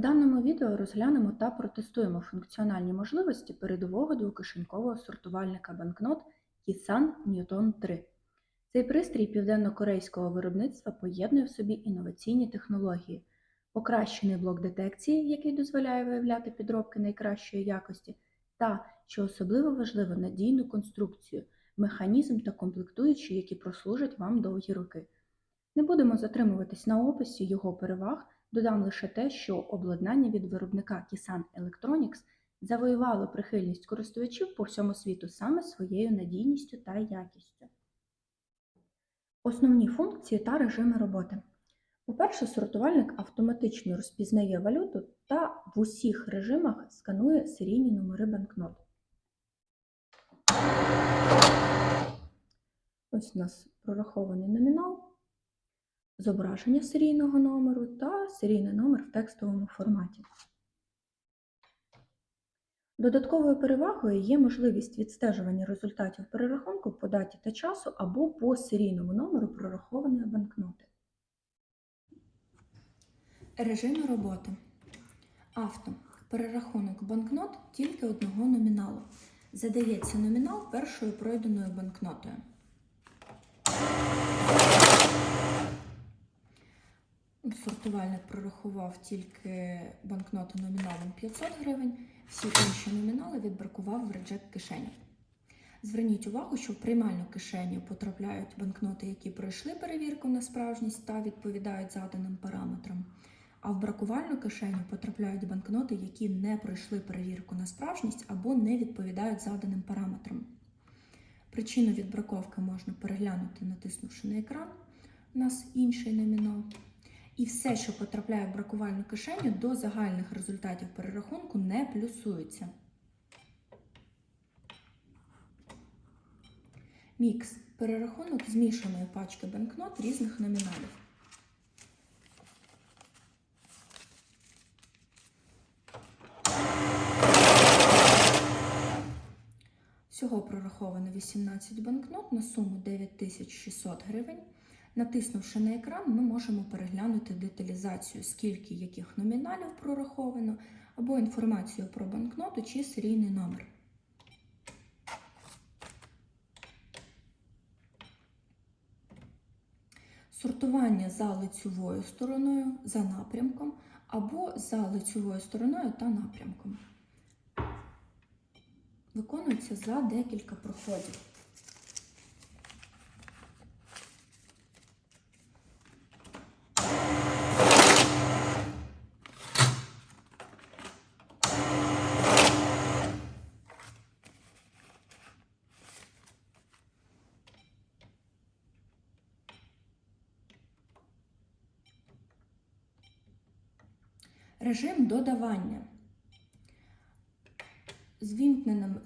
У даному відео розглянемо та протестуємо функціональні можливості передового двокишенькового сортувальника банкнот Kisan Newton 3. Цей пристрій південно-корейського виробництва поєднує в собі інноваційні технології, покращений блок детекції, який дозволяє виявляти підробки найкращої якості, та, що особливо важливо, надійну конструкцію, механізм та комплектуючі, які прослужать вам довгі роки. Не будемо затримуватись на описі його переваг, додам лише те, що обладнання від виробника Kisan Electronics завоювало прихильність користувачів по всьому світу саме своєю надійністю та якістю. Основні функції та режими роботи. По-перше, сортувальник автоматично розпізнає валюту та в усіх режимах сканує серійні номери банкнот. Ось у нас прорахований номінал, зображення серійного номеру та серійний номер в текстовому форматі. Додатковою перевагою є можливість відстежування результатів перерахунку по даті та часу або по серійному номеру прорахованої банкноти. Режими роботи. Авто. Перерахунок банкнот тільки одного номіналу. Задається номінал першою пройденою банкнотою. Сортувальник прорахував тільки банкноти номіналом 500 гривень, всі інші номінали відбракував в реджект кишені. Зверніть увагу, що в приймальну кишеню потрапляють банкноти, які пройшли перевірку на справжність та відповідають заданим параметрам. А в бракувальну кишеню потрапляють банкноти, які не пройшли перевірку на справжність або не відповідають заданим параметрам. Причину відбраковки можна переглянути, натиснувши на екран. У нас інший номінал. І все, що потрапляє в бракувальну кишеню, до загальних результатів перерахунку не плюсується. Мікс перерахунок змішаної пачки банкнот різних номіналів. Всього прораховано 18 банкнот на суму 9600 гривень. Натиснувши на екран, ми можемо переглянути деталізацію, скільки яких номіналів прораховано, або інформацію про банкноту чи серійний номер. Сортування за лицьовою стороною за напрямком або за лицьовою стороною та напрямком. Виконується за декілька проходів. Режим додавання. З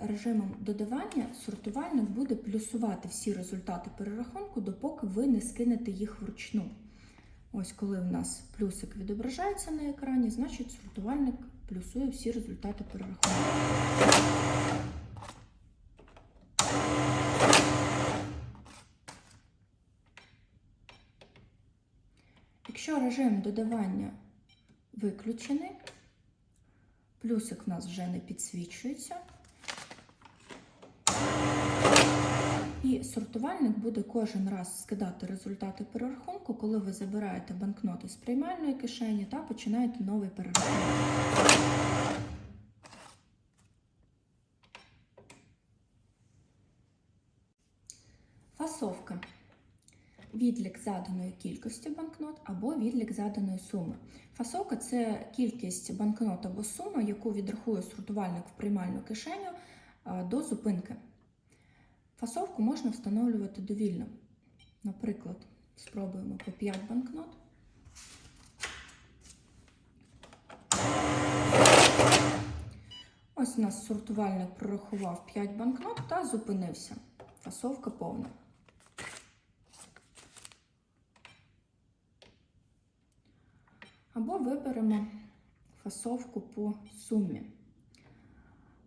режимом додавання сортувальник буде плюсувати всі результати перерахунку, допоки ви не скинете їх вручну. Ось коли в нас плюсик відображається на екрані, значить сортувальник плюсує всі результати перерахунку. Якщо режим додавання виключений, плюсик в нас вже не підсвічується. І сортувальник буде кожен раз скидати результати перерахунку, коли ви забираєте банкноти з приймальної кишені та починаєте новий перерахунок. Фасовка. Відлік заданої кількості банкнот або відлік заданої суми. Фасовка це кількість банкнот або сума, яку відрахує сортувальник в приймальну кишеню до зупинки. Фасовку можна встановлювати довільно. Наприклад, спробуємо по 5 банкнот. Ось у нас сортувальник прорахував 5 банкнот та зупинився. Фасовка повна. Або виберемо фасовку по сумі.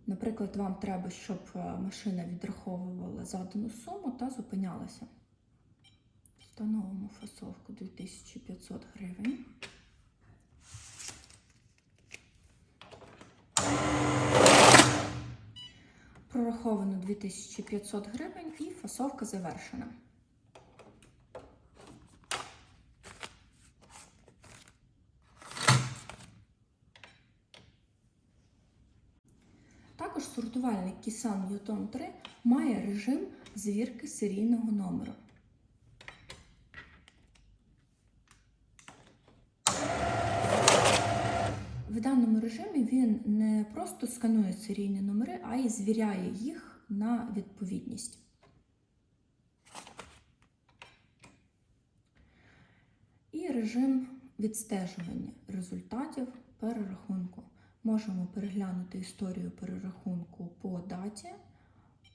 Наприклад, вам треба, щоб е, машина відраховувала задану суму та зупинялася. Встановимо фасовку 2500 гривень. Прораховано 2500 гривень і фасовка завершена. Також сортувальник Kisan Newton 3 має режим звірки серійного номеру. В даному режимі він не просто сканує серійні номери, а й звіряє їх на відповідність. І режим відстежування результатів перерахунку. Можемо переглянути історію перерахунку по даті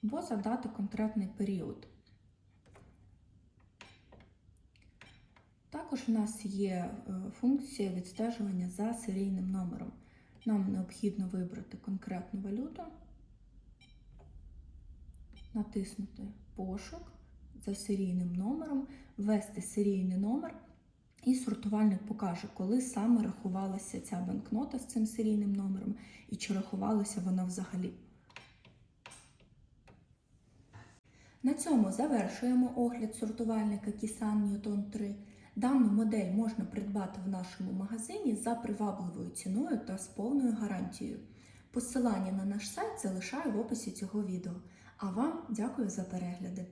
або задати конкретний період. Також у нас є е, функція відстежування за серійним номером. Нам необхідно вибрати конкретну валюту, натиснути пошук за серійним номером, ввести серійний номер, і сортувальник покаже, коли саме рахувалася ця банкнота з цим серійним номером і чи рахувалася вона взагалі. На цьому завершуємо огляд сортувальника Kisan Newton 3. Дану модель можна придбати в нашому магазині за привабливою ціною та з повною гарантією. Посилання на наш сайт залишаю в описі цього відео. А вам дякую за перегляди!